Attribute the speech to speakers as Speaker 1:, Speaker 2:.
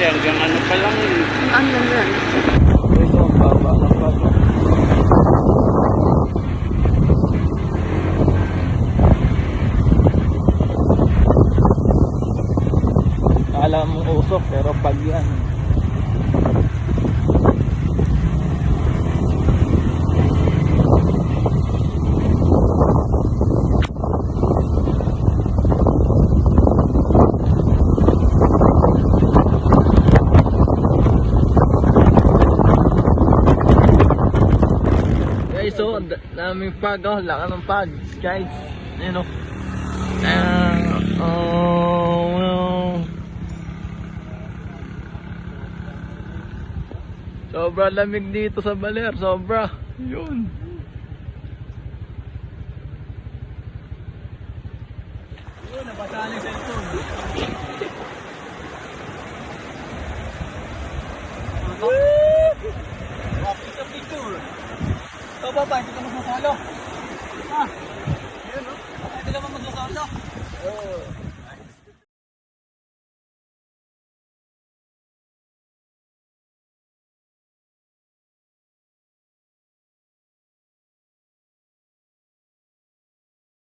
Speaker 1: ano na yan.
Speaker 2: Ito, ang baba ng baba. Akala mo usok, pero pag yan. Guys, so, daming pag, oh, laka ng pag, guys. Ayan, oh. Ah, oh, well. Sobra lamig dito sa Baler, sobra. Yun. Yun, nabasaan Ba ba? Hindi ka magsasalo. Ha? Yun, no? Hindi ka magsasalo. Oo.